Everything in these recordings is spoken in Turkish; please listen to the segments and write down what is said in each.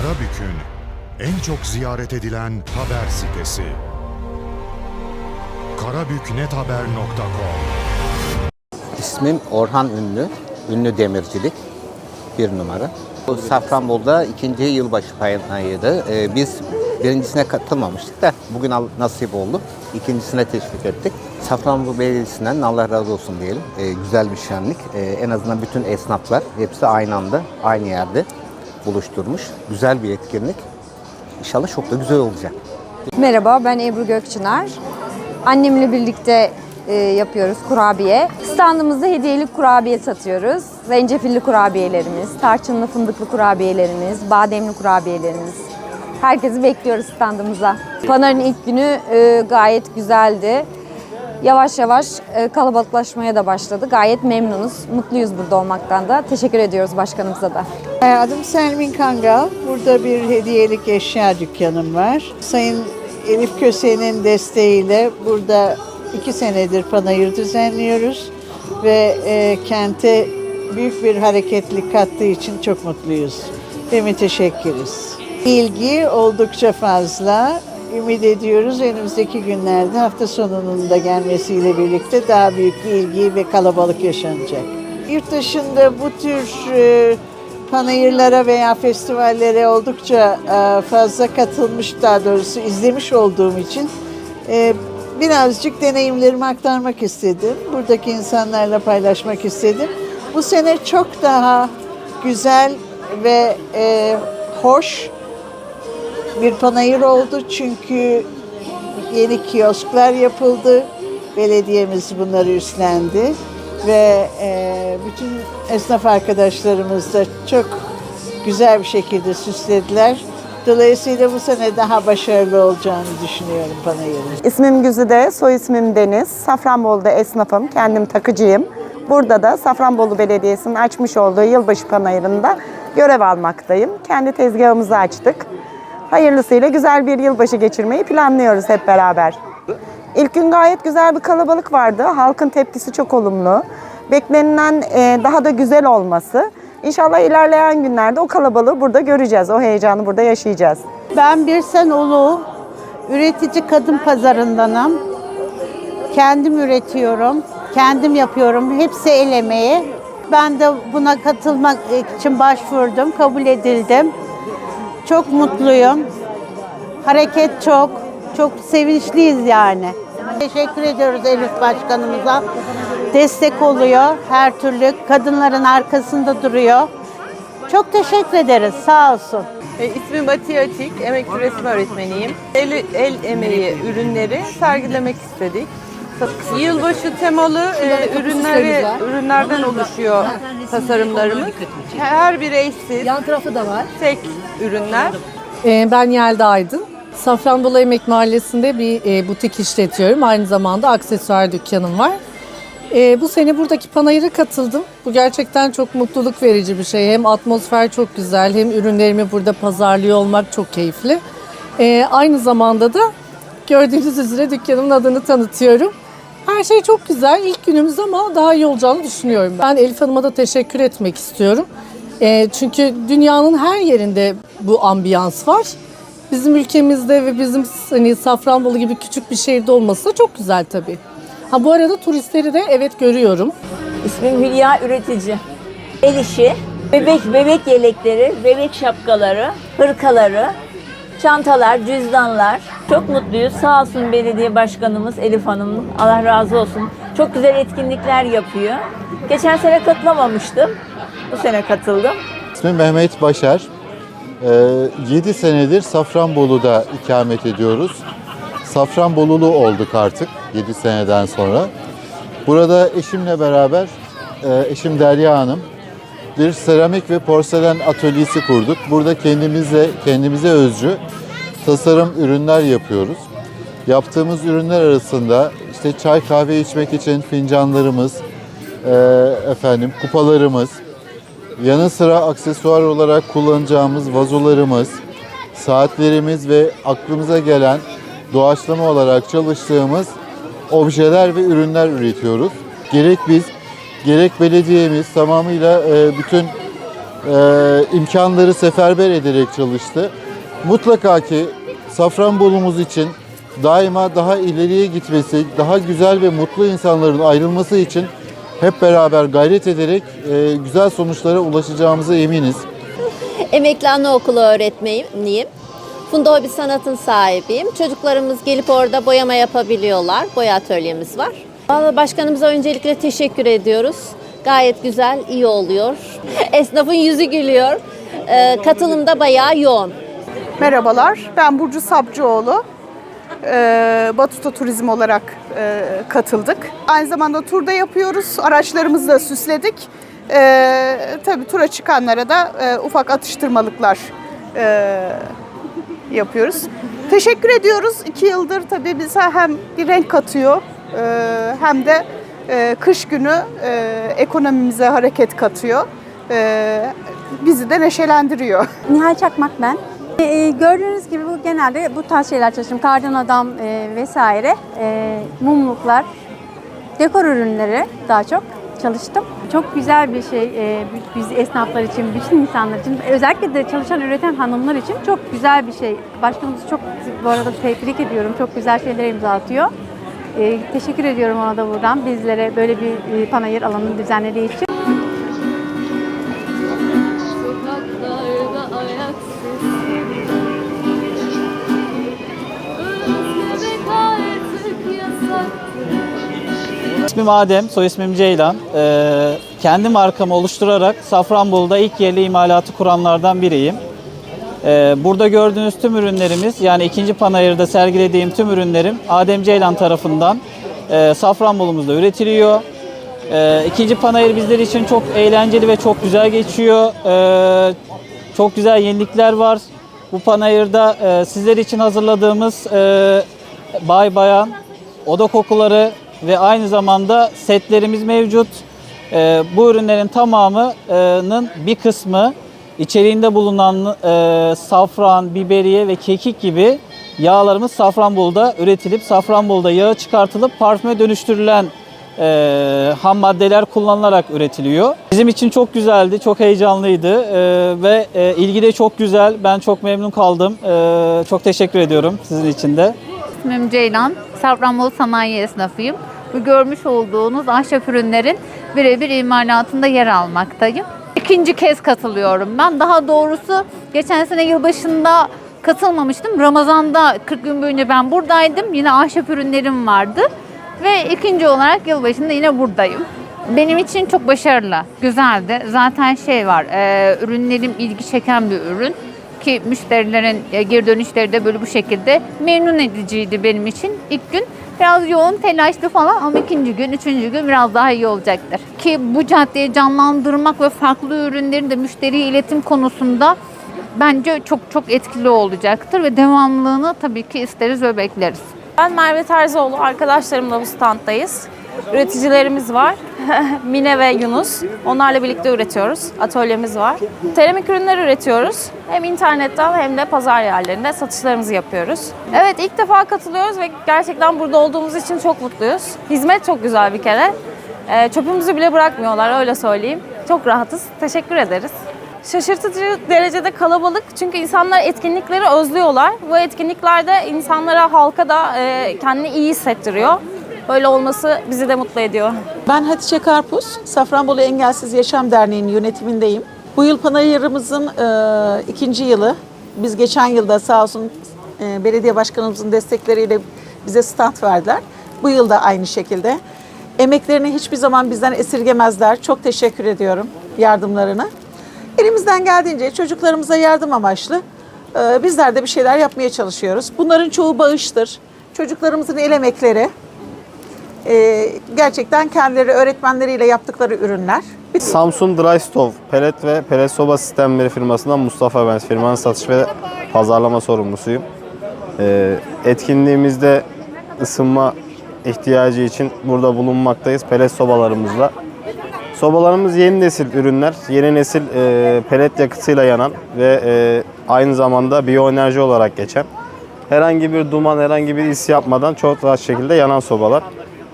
Karabük'ün en çok ziyaret edilen haber sitesi. karabüknethaber.com İsmim Orhan Ünlü. Ünlü Demircilik. Bir numara. Bu Safranbolu'da ikinci yılbaşı payındaydı. Ee, biz birincisine katılmamıştık da bugün nasip oldu. İkincisine teşvik ettik. Safranbolu Belediyesi'nden Allah razı olsun diyelim. Ee, güzel bir şenlik. Ee, en azından bütün esnaflar hepsi aynı anda, aynı yerde buluşturmuş. Güzel bir etkinlik. İnşallah çok da güzel olacak. Merhaba, ben Ebru Gökçınar. Annemle birlikte e, yapıyoruz kurabiye. Standımızda hediyelik kurabiye satıyoruz. Zencefilli kurabiyelerimiz, tarçınlı fındıklı kurabiyelerimiz, bademli kurabiyelerimiz. Herkesi bekliyoruz standımıza. Panar'ın ilk günü e, gayet güzeldi. Yavaş yavaş e, kalabalıklaşmaya da başladı. Gayet memnunuz, mutluyuz burada olmaktan da. Teşekkür ediyoruz başkanımıza da. Ee, Adım Selmin Kangal. Burada bir hediyelik eşya dükkanım var. Sayın Elif Köse'nin desteğiyle burada iki senedir panayır düzenliyoruz. Ve e, kente büyük bir hareketlilik kattığı için çok mutluyuz ve müteşekkiriz. İlgi oldukça fazla. Ümit ediyoruz önümüzdeki günlerde hafta sonunun da gelmesiyle birlikte daha büyük bir ilgi ve kalabalık yaşanacak. Yurt dışında bu tür e, panayırlara veya festivallere oldukça e, fazla katılmış, daha doğrusu izlemiş olduğum için e, birazcık deneyimlerimi aktarmak istedim. Buradaki insanlarla paylaşmak istedim. Bu sene çok daha güzel ve e, hoş bir panayır oldu çünkü yeni kiosklar yapıldı. Belediyemiz bunları üstlendi ve e, bütün esnaf arkadaşlarımız da çok güzel bir şekilde süslediler. Dolayısıyla bu sene daha başarılı olacağını düşünüyorum panayırın. İsmim Güzide, soy ismim Deniz. Safranbolu'da esnafım, kendim takıcıyım. Burada da Safranbolu Belediyesi'nin açmış olduğu yılbaşı panayırında görev almaktayım. Kendi tezgahımızı açtık. Hayırlısıyla güzel bir yılbaşı geçirmeyi planlıyoruz hep beraber. İlk gün gayet güzel bir kalabalık vardı. Halkın tepkisi çok olumlu. Beklenilen e, daha da güzel olması. İnşallah ilerleyen günlerde o kalabalığı burada göreceğiz. O heyecanı burada yaşayacağız. Ben Birsen Ulu, üretici kadın pazarındanım. Kendim üretiyorum, kendim yapıyorum. Hepsi el emeği. Ben de buna katılmak için başvurdum, kabul edildim. Çok mutluyum. Hareket çok, çok sevinçliyiz yani. Teşekkür ediyoruz Elif Başkanımıza. Destek oluyor her türlü. Kadınların arkasında duruyor. Çok teşekkür ederiz. Sağ olsun. E, ismim Atiye Atik, emekli resim öğretmeniyim. El, el emeği ürünleri sergilemek istedik. Yılbaşı temalı e, ürünleri, ürünlerden oluşuyor tasarımlarımız. Her biri eşsiz, Yan tarafı da var. tek ürünler. Ee, ben Yelda Aydın. Safranbolu Emek Mahallesi'nde bir e, butik işletiyorum. Aynı zamanda aksesuar dükkanım var. E, bu sene buradaki panayıra katıldım. Bu gerçekten çok mutluluk verici bir şey. Hem atmosfer çok güzel hem ürünlerimi burada pazarlıyor olmak çok keyifli. E, aynı zamanda da gördüğünüz üzere dükkanımın adını tanıtıyorum. Her şey çok güzel. İlk günümüz ama daha iyi olacağını düşünüyorum. Ben Elif Hanım'a da teşekkür etmek istiyorum. E, çünkü dünyanın her yerinde bu ambiyans var. Bizim ülkemizde ve bizim hani Safranbolu gibi küçük bir şehirde olması da çok güzel tabii. Ha bu arada turistleri de evet görüyorum. İsmim Hülya Üretici. El işi, bebek bebek yelekleri, bebek şapkaları, hırkaları, çantalar, cüzdanlar. Çok mutluyuz. Sağ olsun belediye başkanımız Elif Hanım. Allah razı olsun. Çok güzel etkinlikler yapıyor. Geçen sene katılamamıştım. Bu sene katıldım. İsmim Mehmet Başar. 7 senedir Safranbolu'da ikamet ediyoruz. Safranbolulu olduk artık 7 seneden sonra. Burada eşimle beraber, e, eşim Derya Hanım, bir seramik ve porselen atölyesi kurduk. Burada kendimize, kendimize özcü tasarım ürünler yapıyoruz. Yaptığımız ürünler arasında işte çay kahve içmek için fincanlarımız, e, efendim kupalarımız, Yanı sıra aksesuar olarak kullanacağımız vazolarımız, saatlerimiz ve aklımıza gelen doğaçlama olarak çalıştığımız objeler ve ürünler üretiyoruz. Gerek biz, gerek belediyemiz tamamıyla e, bütün e, imkanları seferber ederek çalıştı. Mutlaka ki Safranbolumuz için daima daha ileriye gitmesi, daha güzel ve mutlu insanların ayrılması için hep beraber gayret ederek e, güzel sonuçlara ulaşacağımıza eminiz. Emekli anaokulu öğretmeniyim. Funda Hobi Sanat'ın sahibiyim. Çocuklarımız gelip orada boyama yapabiliyorlar. Boya atölyemiz var. Vallahi başkanımıza öncelikle teşekkür ediyoruz. Gayet güzel, iyi oluyor. Esnafın yüzü gülüyor. Ee, katılım da bayağı yoğun. Merhabalar, ben Burcu Sapcıoğlu. Ee, Batuta Turizm olarak e, katıldık. Aynı zamanda turda yapıyoruz, araçlarımızı da süsledik. Ee, tabii tura çıkanlara da e, ufak atıştırmalıklar e, yapıyoruz. Teşekkür ediyoruz. İki yıldır tabii bize hem bir renk katıyor hem de kış günü ekonomimize hareket katıyor. Bizi de neşelendiriyor. Nihal Çakmak ben. Ee, gördüğünüz gibi bu genelde bu tarz şeyler çalıştım. Kardan adam e, vesaire, e, mumluklar, dekor ürünleri daha çok çalıştım. Çok güzel bir şey e, biz esnaflar için, bütün insanlar için, özellikle de çalışan, üreten hanımlar için çok güzel bir şey. Başkanımızı çok bu arada tebrik ediyorum. Çok güzel şeyler imza atıyor. E, teşekkür ediyorum ona da buradan bizlere böyle bir e, panayır alanını düzenlediği için. İsmim Adem, soy ismim Ceylan. Ee, kendi markamı oluşturarak Safranbolu'da ilk yerli imalatı kuranlardan biriyim. Ee, burada gördüğünüz tüm ürünlerimiz, yani ikinci panayırda sergilediğim tüm ürünlerim Adem Ceylan tarafından e, Safranbolu'muzda üretiliyor. Ee, ikinci panayır bizler için çok eğlenceli ve çok güzel geçiyor. Ee, çok güzel yenilikler var. Bu panayırda e, sizler için hazırladığımız e, bay bayan oda kokuları ve aynı zamanda setlerimiz mevcut. Ee, bu ürünlerin tamamının bir kısmı içeriğinde bulunan e, safran, biberiye ve kekik gibi yağlarımız Safranbolu'da üretilip Safranbolu'da yağı çıkartılıp parfüme dönüştürülen e, ham maddeler kullanılarak üretiliyor. Bizim için çok güzeldi, çok heyecanlıydı e, ve e, ilgi de çok güzel. Ben çok memnun kaldım. E, çok teşekkür ediyorum sizin için de. İsmim Ceylan. Safranbolu sanayi esnafıyım. Bu görmüş olduğunuz ahşap ürünlerin birebir imalatında yer almaktayım. İkinci kez katılıyorum ben. Daha doğrusu geçen sene yılbaşında katılmamıştım. Ramazan'da 40 gün boyunca ben buradaydım. Yine ahşap ürünlerim vardı. Ve ikinci olarak yılbaşında yine buradayım. Benim için çok başarılı, güzeldi. Zaten şey var, e, ürünlerim ilgi çeken bir ürün ki müşterilerin e, geri dönüşleri de böyle bu şekilde memnun ediciydi benim için. İlk gün biraz yoğun, telaşlı falan ama ikinci gün, üçüncü gün biraz daha iyi olacaktır. Ki bu caddeyi canlandırmak ve farklı ürünlerin de müşteriye iletim konusunda bence çok çok etkili olacaktır ve devamlılığını tabii ki isteriz ve bekleriz. Ben Merve Terzioğlu, arkadaşlarımla bu standdayız. Üreticilerimiz var. Mine ve Yunus. Onlarla birlikte üretiyoruz. Atölyemiz var. Seramik ürünler üretiyoruz. Hem internetten hem de pazar yerlerinde satışlarımızı yapıyoruz. Evet ilk defa katılıyoruz ve gerçekten burada olduğumuz için çok mutluyuz. Hizmet çok güzel bir kere. Ee, çöpümüzü bile bırakmıyorlar öyle söyleyeyim. Çok rahatız. Teşekkür ederiz. Şaşırtıcı derecede kalabalık çünkü insanlar etkinlikleri özlüyorlar. Bu etkinliklerde insanlara, halka da e, kendini iyi hissettiriyor. Böyle olması bizi de mutlu ediyor. Ben Hatice Karpuz, Safranbolu Engelsiz Yaşam Derneği'nin yönetimindeyim. Bu yıl panayırımızın e, ikinci yılı. Biz geçen yılda sağ olsun e, belediye başkanımızın destekleriyle bize stand verdiler. Bu yıl da aynı şekilde. Emeklerini hiçbir zaman bizden esirgemezler. Çok teşekkür ediyorum yardımlarını. Elimizden geldiğince çocuklarımıza yardım amaçlı e, bizler de bir şeyler yapmaya çalışıyoruz. Bunların çoğu bağıştır. Çocuklarımızın el emekleri, e, gerçekten kendileri öğretmenleriyle yaptıkları ürünler. Samsung Dry Stove, pelet ve pelet soba sistemleri firmasından Mustafa ben. Firmanın satış ve pazarlama sorumlusuyum. Ee, etkinliğimizde ısınma ihtiyacı için burada bulunmaktayız pelet sobalarımızla. Sobalarımız yeni nesil ürünler. Yeni nesil e, pelet yakıtıyla yanan ve e, aynı zamanda biyoenerji olarak geçen. Herhangi bir duman, herhangi bir is yapmadan çok rahat şekilde yanan sobalar.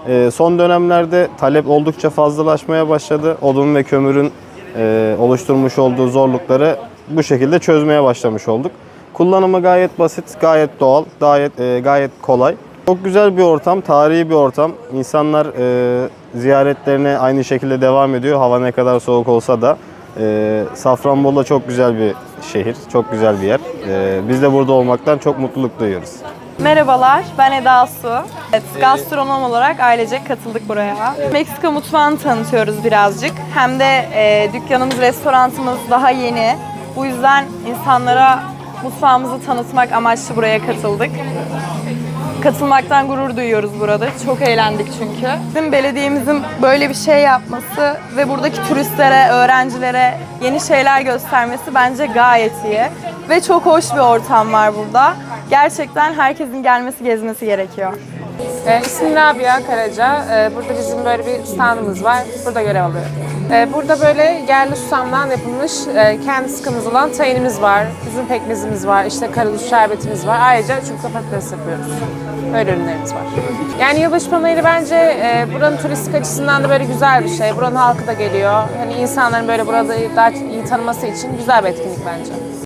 E, son dönemlerde talep oldukça fazlalaşmaya başladı. Odun ve kömürün e, oluşturmuş olduğu zorlukları bu şekilde çözmeye başlamış olduk. Kullanımı gayet basit, gayet doğal, gayet, e, gayet kolay. Çok güzel bir ortam, tarihi bir ortam. İnsanlar e, ziyaretlerine aynı şekilde devam ediyor. Hava ne kadar soğuk olsa da. E, Safranbolu çok güzel bir şehir, çok güzel bir yer. E, biz de burada olmaktan çok mutluluk duyuyoruz. Merhabalar, ben Eda Su. Evet, gastronom olarak ailecek katıldık buraya. Meksika mutfağını tanıtıyoruz birazcık. Hem de e, dükkanımız, restoranımız daha yeni. Bu yüzden insanlara mutfağımızı tanıtmak amaçlı buraya katıldık. Katılmaktan gurur duyuyoruz burada. Çok eğlendik çünkü. Bizim belediyemizin böyle bir şey yapması ve buradaki turistlere, öğrencilere yeni şeyler göstermesi bence gayet iyi. Ve çok hoş bir ortam var burada. Gerçekten herkesin gelmesi, gezmesi gerekiyor. E, ismim Rabia Karaca. E, burada bizim böyle bir standımız var. Burada görev alıyorum. E, burada böyle yerli susamdan yapılmış e, kendi sıkımız olan tayinimiz var. Üzüm pekmezimiz var. işte karaduş şerbetimiz var. Ayrıca çubukla patates yapıyoruz. Böyle ürünlerimiz var. Yani yılbaşı panayırı bence e, buranın turistik açısından da böyle güzel bir şey. Buranın halkı da geliyor. Hani insanların böyle burada daha iyi tanıması için güzel bir etkinlik bence.